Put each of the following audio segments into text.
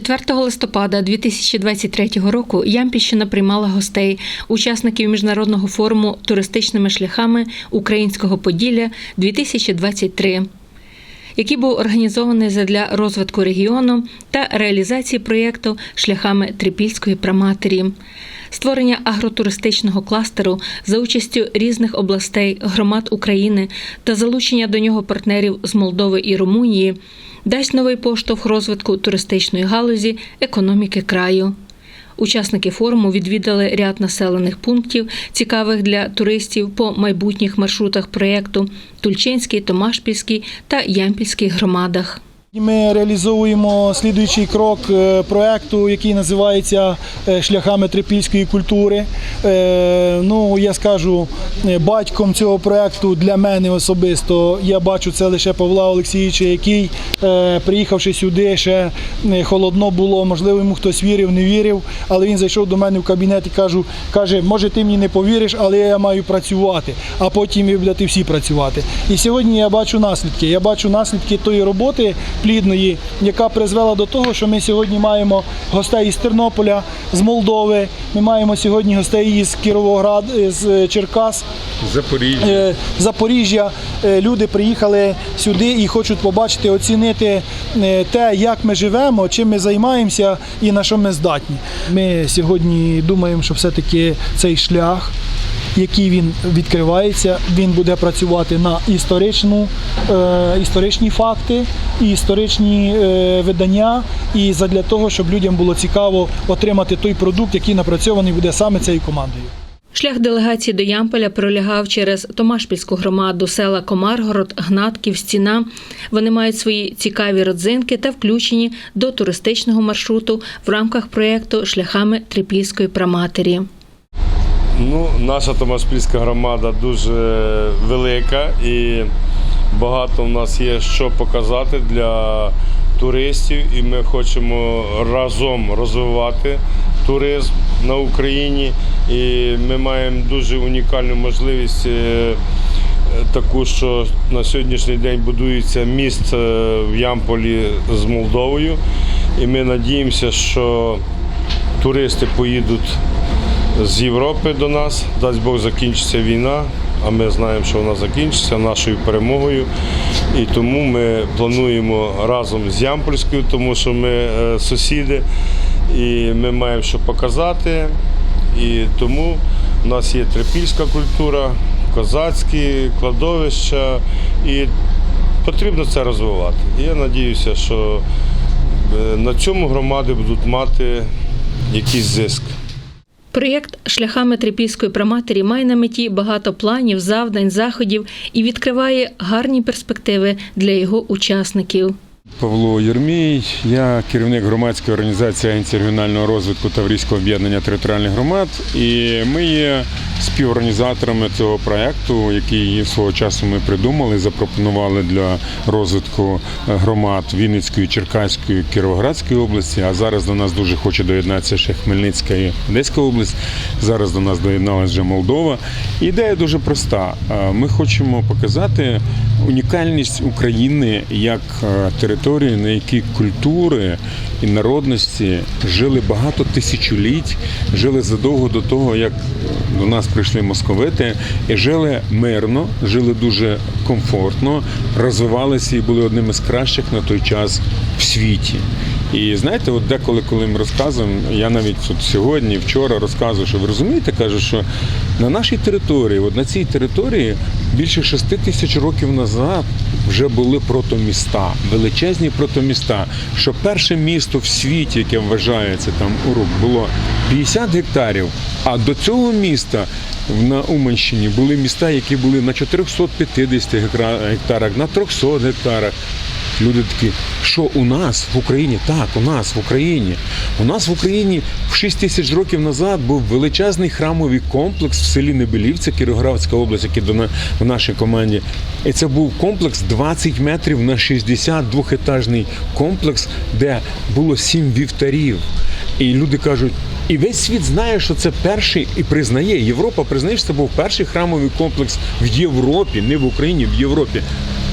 4 листопада 2023 року Ямпільщина приймала гостей, учасників міжнародного форуму туристичними шляхами українського Поділля 2023 який був організований задля розвитку регіону та реалізації проєкту шляхами Трипільської праматері, створення агротуристичного кластеру за участю різних областей, громад України та залучення до нього партнерів з Молдови і Румунії дасть новий поштовх розвитку туристичної галузі економіки краю. Учасники форуму відвідали ряд населених пунктів, цікавих для туристів по майбутніх маршрутах проєкту Тульчинський, Томашпільський та Ямпільський громадах. Ми реалізовуємо слідуючий крок е, проекту, який називається е, Шляхами трипільської культури. Е, Ну, я скажу, батьком цього проекту для мене особисто я бачу це лише Павла Олексійовича, який, приїхавши сюди, ще холодно було. Можливо, йому хтось вірив, не вірив. Але він зайшов до мене в кабінет і кажу, каже, може, ти мені не повіриш, але я маю працювати. А потім ви будете всі працювати. І сьогодні я бачу наслідки. Я бачу наслідки тої роботи плідної, яка призвела до того, що ми сьогодні маємо гостей із Тернополя, з Молдови. Ми маємо сьогодні гостей із Кіровоград, з Черкас. Запоріжжя. Е, Запоріжжя. Е, Люди приїхали сюди і хочуть побачити, оцінити е, те, як ми живемо, чим ми займаємося і на що ми здатні. Ми сьогодні думаємо, що все-таки цей шлях. Який він відкривається, він буде працювати на історичну, е, історичні факти, і історичні е, видання, і задля того, щоб людям було цікаво отримати той продукт, який напрацьований буде саме цією командою. Шлях делегації до Ямполя пролягав через Томашпільську громаду, села Комаргород, Гнатків, Стіна. Вони мають свої цікаві родзинки та включені до туристичного маршруту в рамках проєкту Шляхами Трипільської праматері. Ну, наша Томашпільська громада дуже велика і багато в нас є що показати для туристів, і ми хочемо разом розвивати туризм на Україні. І ми маємо дуже унікальну можливість. е, Таку, що на сьогоднішній день будується міст е, в Ямполі з Молдовою, і ми надіємося, що туристи поїдуть з Європи до нас. Дасть Бог закінчиться війна, а ми знаємо, що вона закінчиться нашою перемогою. І тому ми плануємо разом з Ямпольською, тому що ми е, сусіди, і ми маємо що показати. І тому в нас є трипільська культура, козацькі кладовища, і потрібно це розвивати. І я сподіваюся, що е, на цьому громади будуть мати якийсь зиск. Проєкт Шляхами Трипільської праматері має на меті багато планів, завдань, заходів і відкриває гарні перспективи для його учасників. Павло Єрмій, я керівник громадської організації Агенції регіонального розвитку Таврійського об'єднання територіальних громад. І ми є співорганізаторами цього проєкту, який свого часу ми придумали, запропонували для розвитку громад Вінницької, Черкаської, Кіровоградської області. А зараз до нас дуже хоче доєднатися ще Хмельницька і Одеська область. Зараз до нас доєдналася вже Молдова. Ідея дуже проста. Ми хочемо показати унікальність України як е, території, на якій культури і народності жили багато тисячоліть, жили задовго до того, як до нас прийшли московити, і жили мирно, жили дуже комфортно, розвивалися і були одними з кращих на той час в світі. І знаєте, от деколи, коли ми розказуємо, я навіть от сьогодні, вчора розказую, що ви розумієте, кажу, що на нашій території, от на цій території більше шести тисяч років назад вже були протоміста, величезні протоміста. Що перше місто в світі, яке вважається там Урук, було 50 гектарів. А до цього міста на Уманщині були міста, які були на 450 гектарах, на 300 гектарах. Люди такі, що у нас в Україні? Так, у нас в Україні. У нас в Україні в 6 тисяч років назад був величезний храмовий комплекс в селі Небелівця, Кіровоградська область, який в нашій команді. І це був комплекс 20 метрів на 60 двохетажний комплекс, де було 7 вівтарів. І люди кажуть, і весь світ знає, що це перший і признає. Європа признає, що це був перший храмовий комплекс в Європі, не в Україні, в Європі.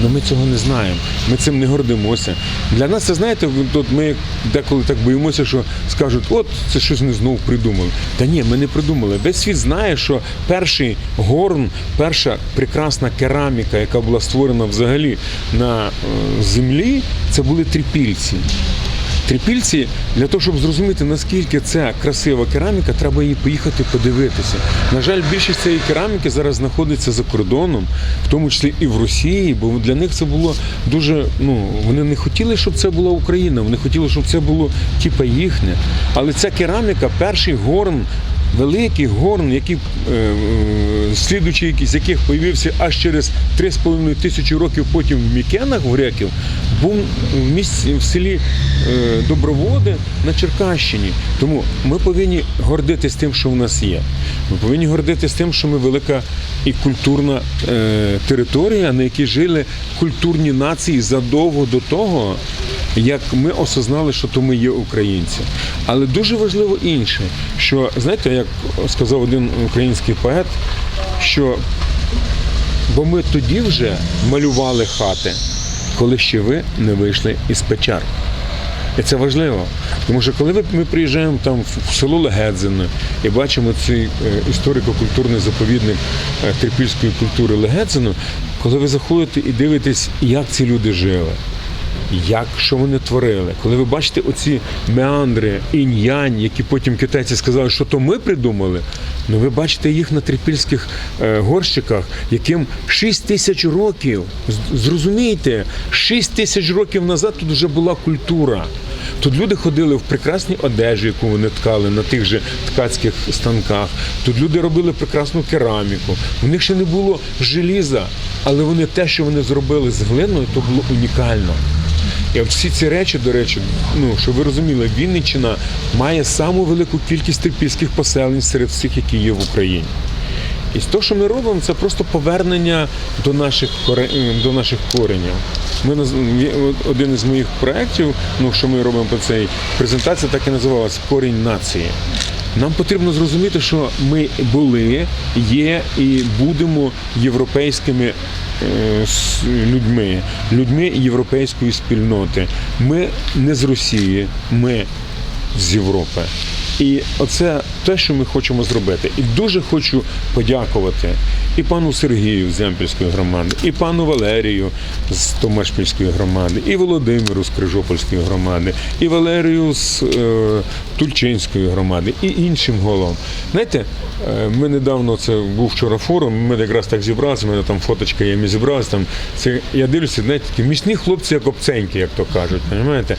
Але ми цього не знаємо. Ми цим не гордимося. Для нас це знаєте, тут ми деколи так боїмося, що скажуть, от це щось не знову придумали. Та ні, ми не придумали. Весь світ знає, що перший горн, перша прекрасна кераміка, яка була створена взагалі на е, землі, це були трипільці. Трипільці для того, щоб зрозуміти наскільки це красива кераміка, треба її поїхати подивитися. На жаль, більшість цієї кераміки зараз знаходиться за кордоном, в тому числі і в Росії, бо для них це було дуже. Ну вони не хотіли, щоб це була Україна. Вони хотіли, щоб це було типа їхнє. Але ця кераміка, перший горн. Великий горн, який е, е, з яких появився аж через 3,5 тисячі років потім в Мікенах в греків, був в місті в селі е, Доброводи на Черкащині. Тому ми повинні гордитись тим, що в нас є. Ми повинні гордитись тим, що ми велика і культурна територія, на якій жили культурні нації задовго до того, як ми осознали, що то ми є українці. Але дуже важливо інше, що знаєте, як сказав один український поет, що бо ми тоді вже малювали хати, коли ще ви не вийшли із печер. І це важливо. Тому що коли ми приїжджаємо там в село Легедзине і бачимо цей е, історико-культурний заповідник е, трипільської культури Легедзино, коли ви заходите і дивитесь, як ці люди жили, як що вони творили, коли ви бачите оці меандри, інь-янь, які потім китайці сказали, що то ми придумали, ну ви бачите їх на трипільських е, горщиках, яким 6 тисяч років. Зрозумійте, 6 тисяч років назад тут вже була культура. Тут люди ходили в прекрасній одежі, яку вони ткали на тих же ткацьких станках. Тут люди робили прекрасну кераміку. У них ще не було желіза, але вони те, що вони зробили з глиною, то було унікально. І от всі ці речі, до речі, ну щоб ви розуміли, Вінниччина має саму велику кількість трипільських поселень серед всіх, які є в Україні. І те, що ми робимо, це просто повернення до наших до наших коренів. Ми один із моїх проєктів, ну що ми робимо по цій презентації, так і називалась Корінь нації. Нам потрібно зрозуміти, що ми були, є і будемо європейськими е, с- людьми, людьми європейської спільноти. Ми не з Росії, ми з Європи. І оце те, що ми хочемо зробити. І дуже хочу подякувати і пану Сергію з Ямпільської громади, і пану Валерію з Томашпільської громади, і Володимиру з Крижопольської громади, і Валерію з е, Тульчинської громади, і іншим головам. Знаєте, е, ми недавно це був вчора форум. Ми якраз так зібралися. Мене там фоточка є. Ми зібралися там. Це я дивлюся, знаєте, такі міцні хлопці, як обценьки, як то кажуть. Розумієте?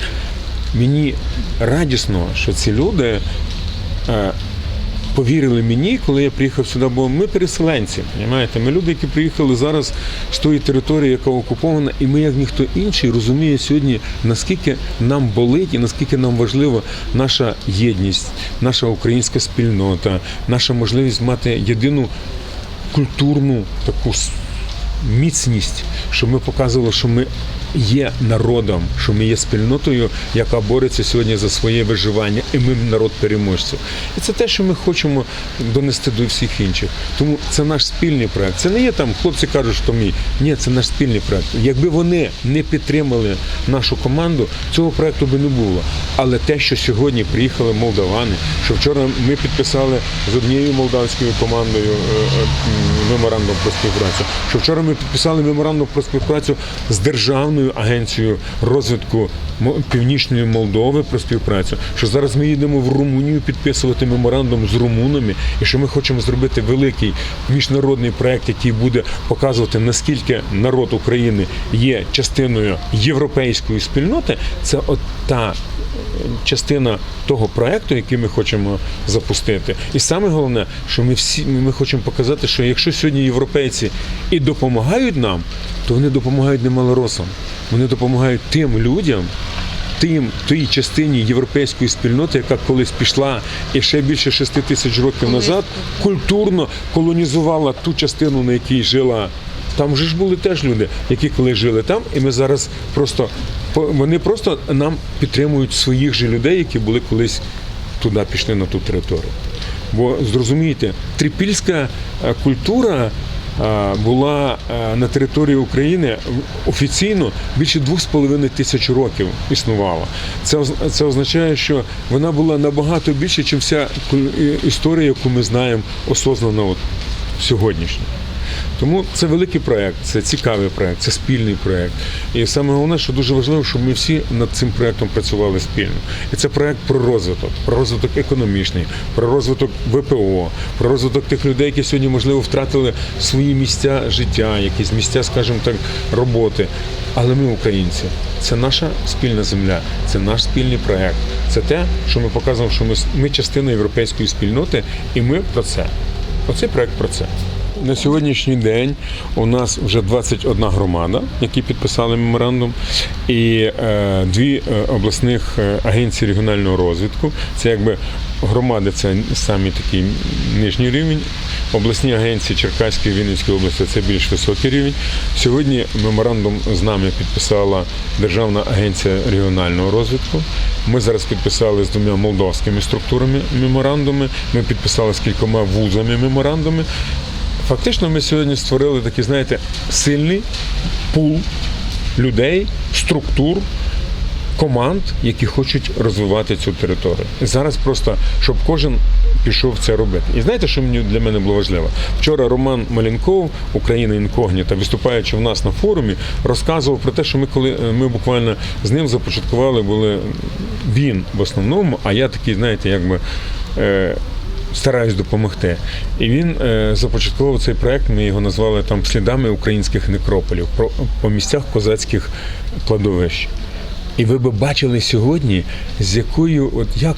Мені радісно, що ці люди повірили мені, коли я приїхав сюди, бо ми переселенці. Розумієте? Ми люди, які приїхали зараз з тої території, яка окупована, і ми, як ніхто інший, розуміє сьогодні, наскільки нам болить і наскільки нам важлива наша єдність, наша українська спільнота, наша можливість мати єдину культурну таку міцність, щоб ми показували, що ми є народом, що ми є спільнотою, яка бореться сьогодні за своє виживання, і ми народ переможців. І це те, що ми хочемо донести до всіх інших. Тому це наш спільний проект. Це не є там, хлопці кажуть, що мій. Ні, це наш спільний проект. Якби вони не підтримали нашу команду, цього проекту би не було. Але те, що сьогодні приїхали молдавани, що вчора ми підписали з однією молдавською командою е, е, меморандум про співпрацю, що вчора ми підписали меморандум про співпрацю з державною агенцією розвитку Північної Молдови про співпрацю, що зараз ми їдемо в Румунію підписувати меморандум з румунами, і що ми хочемо зробити великий міжнародний проект, який буде показувати наскільки народ України є частиною європейської спільноти. Це от та частина того проекту, який ми хочемо запустити. І саме головне, що ми всі ми хочемо показати, що якщо сьогодні європейці і допомагають нам, то вони допомагають не малоросам. Вони допомагають тим людям. Тим тій частині європейської спільноти, яка колись пішла і ще більше 6 тисяч років назад, культурно колонізувала ту частину, на якій жила там вже ж були теж люди, які коли жили там, і ми зараз просто вони просто нам підтримують своїх же людей, які були колись туди пішли на ту територію. Бо зрозумійте, трипільська е, культура е, була е, на території України офіційно більше 2,5 тисяч років існувала. Це, це означає, що вона була набагато більше, ніж вся історія, яку ми знаємо осознано от сьогоднішню. Тому це великий проект, це цікавий проект, це спільний проект. І саме головне, що дуже важливо, щоб ми всі над цим проектом працювали спільно. І це проект про розвиток, про розвиток економічний, про розвиток ВПО, про розвиток тих людей, які сьогодні, можливо, втратили свої місця життя, якісь місця, скажімо так, роботи. Але ми українці. Це наша спільна земля, це наш спільний проект. Це те, що ми показуємо, що ми, ми частина європейської спільноти, і ми про це. Оцей проект про це. На сьогоднішній день у нас вже 21 громада, які підписали меморандум, і е, дві е, обласних е, агенції регіонального розвитку. Це якби громади, це самі такий нижній рівень. Обласні агенції Черкаської Вінницької області це більш високий рівень. Сьогодні меморандум з нами підписала Державна агенція регіонального розвитку. Ми зараз підписали з двома молдовськими структурами меморандуми. Ми підписали з кількома вузами меморандуми. Фактично, ми сьогодні створили такий, знаєте, сильний пул людей, структур, команд, які хочуть розвивати цю територію. І зараз просто, щоб кожен пішов це робити. І знаєте, що мені для мене було важливо? Вчора Роман Малінков, Україна інкогніта, виступаючи в нас на форумі, розказував про те, що ми коли е, ми буквально з ним започаткували, були він в основному, а я такий, знаєте, якби. Стараюсь допомогти. І він е, започаткував цей проект. Ми його назвали там слідами українських некрополів по місцях козацьких кладовищ. І ви би бачили сьогодні, з якою, от як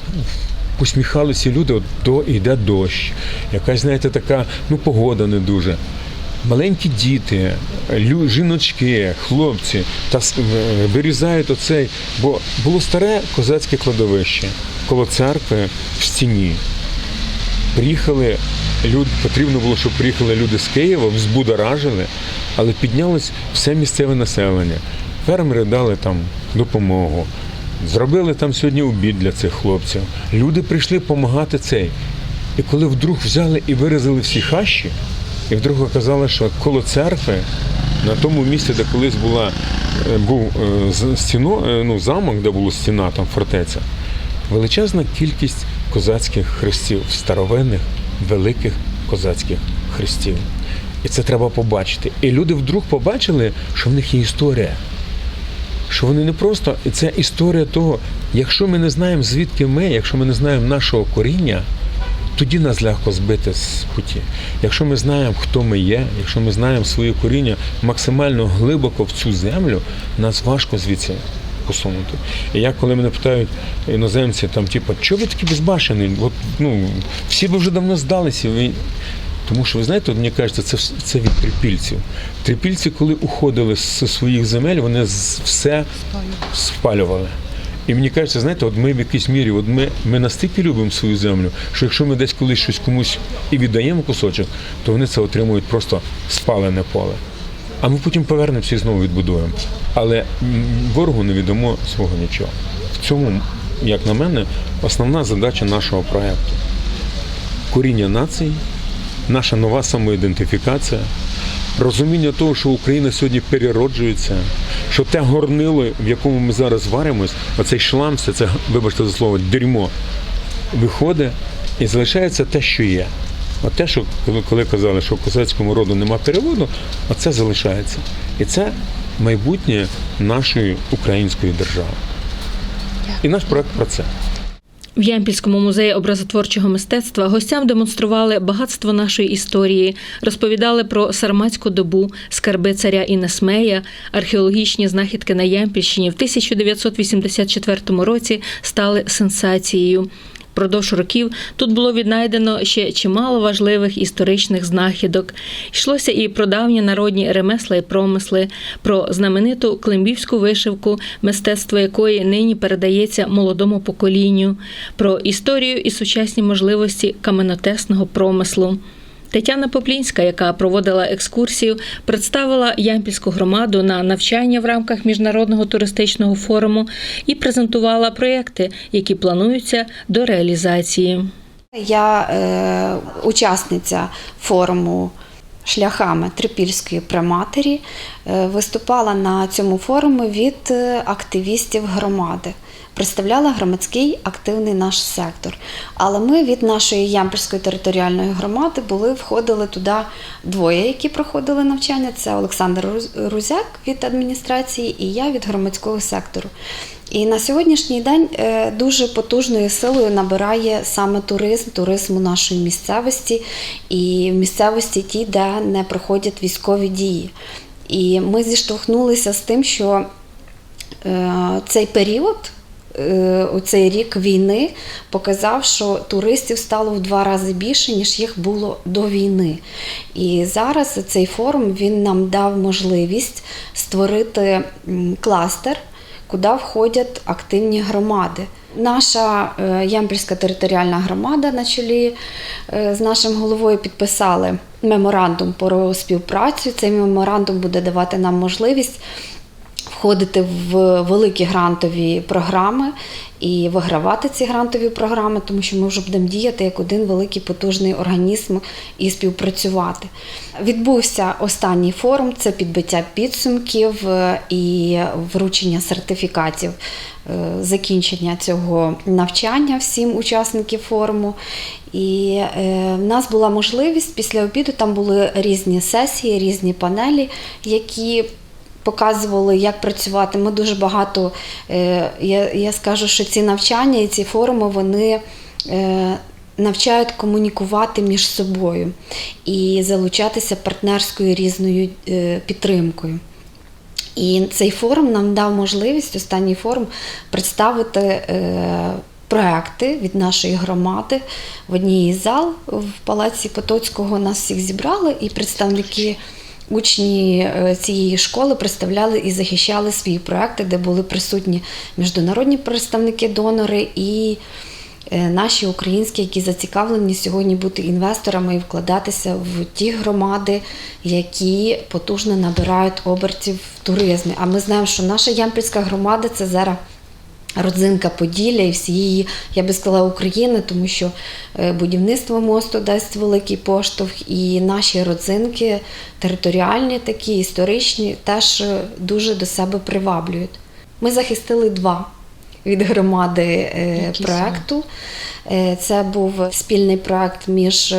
посміхалися люди, от до йде дощ, якась, знаєте, така ну погода не дуже. Маленькі діти, лю, жіночки, хлопці та вирізають оцей, бо було старе козацьке кладовище коло церкви в стіні. Приїхали люди, потрібно було, щоб приїхали люди з Києва, взбудоражили, але піднялось все місцеве населення. Фермери дали там допомогу. Зробили там сьогодні обід для цих хлопців. Люди прийшли допомагати цей. І коли вдруг взяли і виразили всі хащі, і вдруг оказалось, що коло церкви, на тому місці, де колись була, е, був е, стіно, е, ну, замок, де була стіна, там фортеця, величезна кількість козацьких хрестів, старовинних, великих козацьких хрестів. І це треба побачити. І люди вдруг побачили, що в них є історія. Що вони не просто, і це історія того, якщо ми не знаємо, звідки ми, якщо ми не знаємо нашого коріння, тоді нас легко збити з путі. Якщо ми знаємо, хто ми є, якщо ми знаємо своє коріння максимально глибоко в цю землю, нас важко звідси посунути. І я, коли мене питають іноземці, там, типу, чого ви такі безбашені? От, ну, всі б вже давно здалися. Ви... Тому що ви знаєте, мені кажеться, це, це від трипільців. Трипільці, коли уходили з своїх земель, вони все спалювали. І мені кажеться, знаєте, от ми в якійсь мірі, от ми, ми настільки любимо свою землю, що якщо ми десь колись щось комусь і віддаємо кусочок, то вони це отримують просто спалене поле. А ми потім повернемося і знову відбудуємо. Але ворогу не віддамо свого нічого. В цьому, як на мене, основна задача нашого проєкту коріння нації, наша нова самоідентифікація, розуміння того, що Україна сьогодні перероджується, що те горнило, в якому ми зараз варимось, оцей шлам, все це, вибачте за слово, дерьмо, виходить і залишається те, що є. От те, що коли, казали, що в козацькому роду нема переводу, оце залишається. І це майбутнє нашої української держави. І наш проект про це. В Ямпільському музеї образотворчого мистецтва гостям демонстрували багатство нашої історії, розповідали про сарматську добу, скарби царя Інесмея, археологічні знахідки на Ямпільщині в 1984 році стали сенсацією. Продовж років тут було віднайдено ще чимало важливих історичних знахідок. Йшлося і про давні народні ремесла і промисли, про знамениту климбівську вишивку, мистецтво якої нині передається молодому поколінню, про історію і сучасні можливості каменотесного промислу. Тетяна Поплінська, яка проводила екскурсію, представила Ямпільську громаду на навчання в рамках міжнародного туристичного форуму і презентувала проекти, які плануються до реалізації. Я е, учасниця форуму шляхами трипільської праматері е, виступала на цьому форумі від е, активістів громади. Представляла громадський активний наш сектор. Але ми від нашої Ямпільської територіальної громади були, входили туди двоє, які проходили навчання. Це Олександр Руз- Рузяк від адміністрації і я від громадського сектору. І на сьогоднішній день е, дуже потужною силою набирає саме туризм, туризм у нашої місцевості і місцевості ті, де не проходять військові дії. І ми зіштовхнулися з тим, що е, цей період, е, цей рік війни, показав, що туристів стало в два рази більше, ніж їх було до війни. І зараз цей форум він нам дав можливість створити кластер куди входять активні громади. Наша е, Ямпільська територіальна громада на чолі е, з нашим головою підписали меморандум про співпрацю. Цей меморандум буде давати нам можливість входити в великі грантові програми і вигравати ці грантові програми, тому що ми вже будемо діяти як один великий потужний організм і співпрацювати. Відбувся останній форум це підбиття підсумків е, і вручення сертифікатів е, закінчення цього навчання всім учасників форуму. І е, в нас була можливість після обіду. Там були різні сесії, різні панелі, які показували, як працювати. Ми дуже багато. е, Я, я скажу, що ці навчання і ці форуми вони. е, Навчають комунікувати між собою і залучатися партнерською різною е, підтримкою. І цей форум нам дав можливість, останній форум, представити проекти від нашої громади в одній із зал в Палаці Потоцького. Нас всіх зібрали, і представники. Учні е, цієї школи представляли і захищали свої проекти, де були присутні міжнародні представники, донори і е, наші українські, які зацікавлені сьогодні бути інвесторами і вкладатися в ті громади, які потужно набирають обертів в туризмі. А ми знаємо, що наша Ямпільська громада це зараз. Родзинка Поділля і всієї, я би сказала, України, тому що е, будівництво мосту дасть великий поштовх, і наші родзинки територіальні, такі історичні, теж е, дуже до себе приваблюють. Ми захистили два від громади е, Які проекту. Це був спільний проект між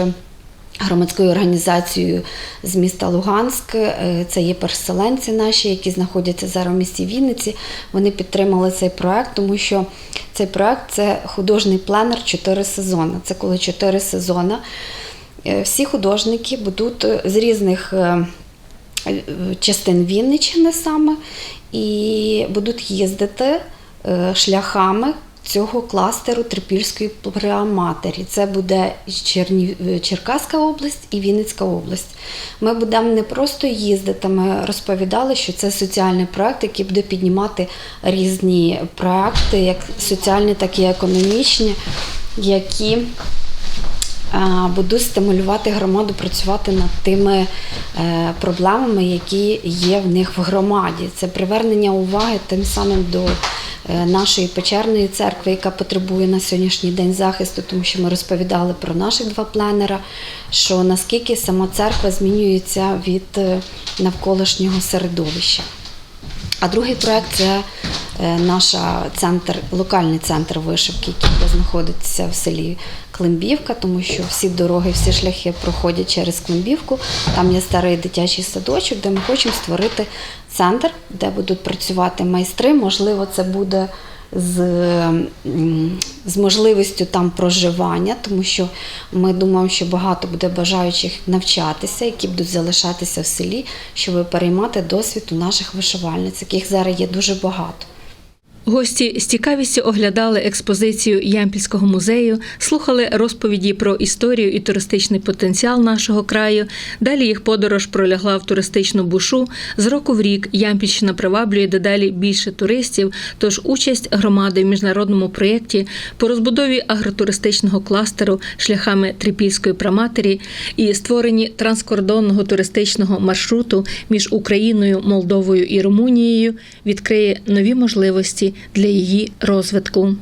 громадською організацією з міста Луганськ. Е, Це є переселенці наші, які знаходяться зараз в місті Вінниці. Вони підтримали цей проект, тому що цей проект це художній пленер чотири сезони. Це коли чотири сезони. Е, Всі художники будуть е, з різних частин Вінниччини саме і будуть їздити шляхами цього кластеру Трипільської праматері. Це буде Черкаська область і Вінницька область. Ми будемо не просто їздити, ми розповідали, що це соціальний проект, який буде піднімати різні проекти, як соціальні, так і економічні, які а, будуть стимулювати громаду працювати над тими е, проблемами, які є в них в громаді. Це привернення уваги тим самим до е, нашої печерної церкви, яка потребує на сьогоднішній день захисту, тому що ми розповідали про наших два пленера, що наскільки сама церква змінюється від е, навколишнього середовища. А другий проект це наш центр, локальний центр вишивки, який буде знаходитися в селі Климбівка, тому що всі дороги, всі шляхи проходять через Климбівку. Там є старий дитячий садочок, де ми хочемо створити центр, де будуть працювати майстри. Можливо, це буде з, з можливістю там проживання, тому що ми думаємо, що багато буде бажаючих навчатися, які будуть залишатися в селі, щоб переймати досвід у наших вишивальниць, яких зараз є дуже багато. Гості з цікавістю оглядали експозицію Ямпільського музею, слухали розповіді про історію і туристичний потенціал нашого краю. Далі їх подорож пролягла в туристичну бушу. З року в рік Ямпільщина приваблює дедалі більше туристів. Тож участь громади в міжнародному проєкті по розбудові агротуристичного кластеру шляхами Трипільської праматері і створенні транскордонного туристичного маршруту між Україною, Молдовою і Румунією відкриє нові можливості для її розвитку.